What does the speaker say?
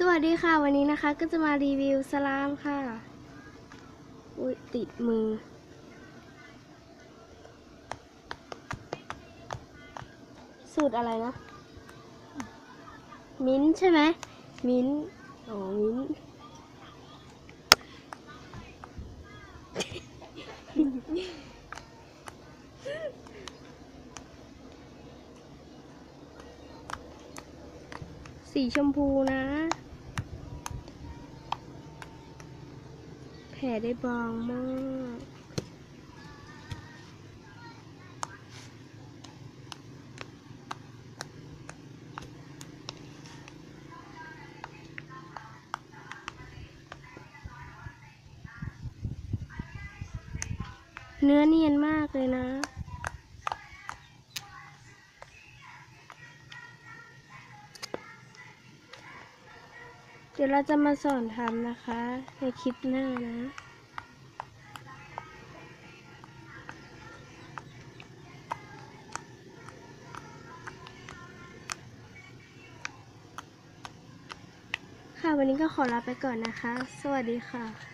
สวัสดีค่ะ วันนี้นะคะก็จะมารีวิวสลามค่ะ อุ้ยติดมือ สูตรอะไรนะ มิ้นใช่ไหม มิ้นอ๋อมิ้น สีชมพูนะ แผ่ได้บางมาก เนื้อเนียนมากเลยนะ ดี๋ยวเราจะมาสอนทำนะคะ ในคลิปหน้านะ ค่ะวันนี้ก็ขอลาไปก่อนนะคะ สวัสดีค่ะ